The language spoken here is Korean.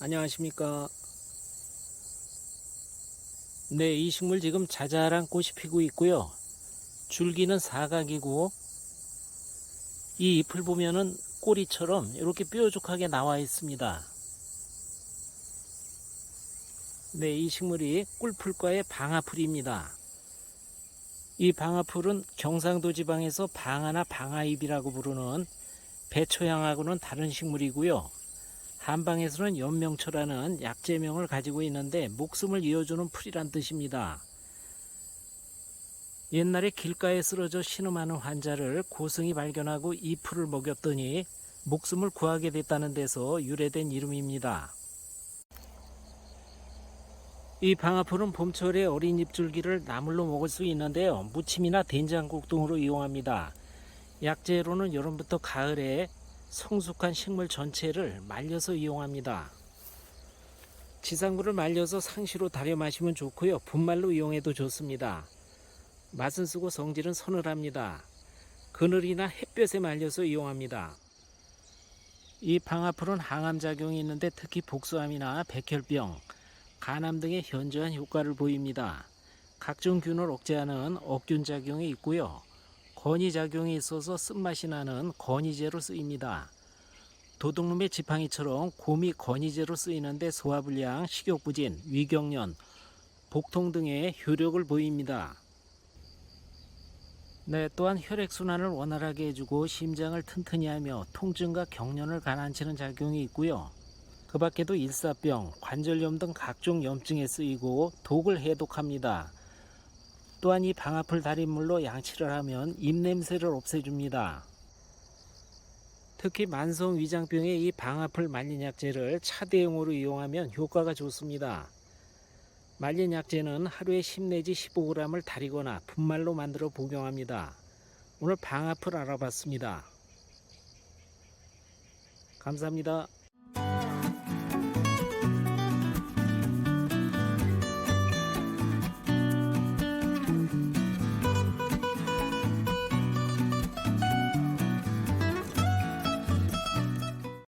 안녕하십니까. 네, 이 식물 지금 자잘한 꽃이 피고 있고요. 줄기는 사각이고, 이 잎을 보면은 꼬리처럼 이렇게 뾰족하게 나와 있습니다. 네, 이 식물이 꿀풀과의 방아풀입니다. 이 방아풀은 경상도 지방에서 방아나 방아잎이라고 부르는 배초향하고는 다른 식물이고요. 한방에서는 연명초라는 약재명을 가지고 있는데 목숨을 이어주는 풀이란 뜻입니다. 옛날에 길가에 쓰러져 신음하는 환자를 고승이 발견하고 이 풀을 먹였더니 목숨을 구하게 됐다는 데서 유래된 이름입니다. 이 방아풀은 봄철에 어린 잎줄기를 나물로 먹을 수 있는데요. 무침이나 된장국 등으로 이용합니다. 약재로는 여름부터 가을에 성숙한 식물 전체를 말려서 이용합니다. 지상물을 말려서 상시로 달여 마시면 좋고요. 분말로 이용해도 좋습니다. 맛은 쓰고 성질은 서늘합니다. 그늘이나 햇볕에 말려서 이용합니다. 이 방아풀은 항암 작용이 있는데 특히 복수암이나 백혈병, 간암 등의 현저한 효과를 보입니다. 각종 균을 억제하는 억균 작용이 있고요. 건이 작용이 있어서 쓴맛이 나는 건이제로 쓰입니다. 도둑놈의 지팡이처럼 곰이 건이제로 쓰이는데 소화불량, 식욕부진, 위경련, 복통 등의 효력을 보입니다. 네, 또한 혈액순환을 원활하게 해주고 심장을 튼튼히 하며 통증과 경련을 가라앉히는 작용이 있고요. 그 밖에도 일사병, 관절염 등 각종 염증에 쓰이고 독을 해독합니다. 또한 이 방아풀 달인물로 양치를 하면 입냄새를 없애줍니다. 특히 만성 위장병에 이 방아풀 말린 약재를 차 대용으로 이용하면 효과가 좋습니다. 말린 약재는 하루에 10 내지 15g을 달이거나 분말로 만들어 복용합니다. 오늘 방아풀 알아봤습니다. 감사합니다.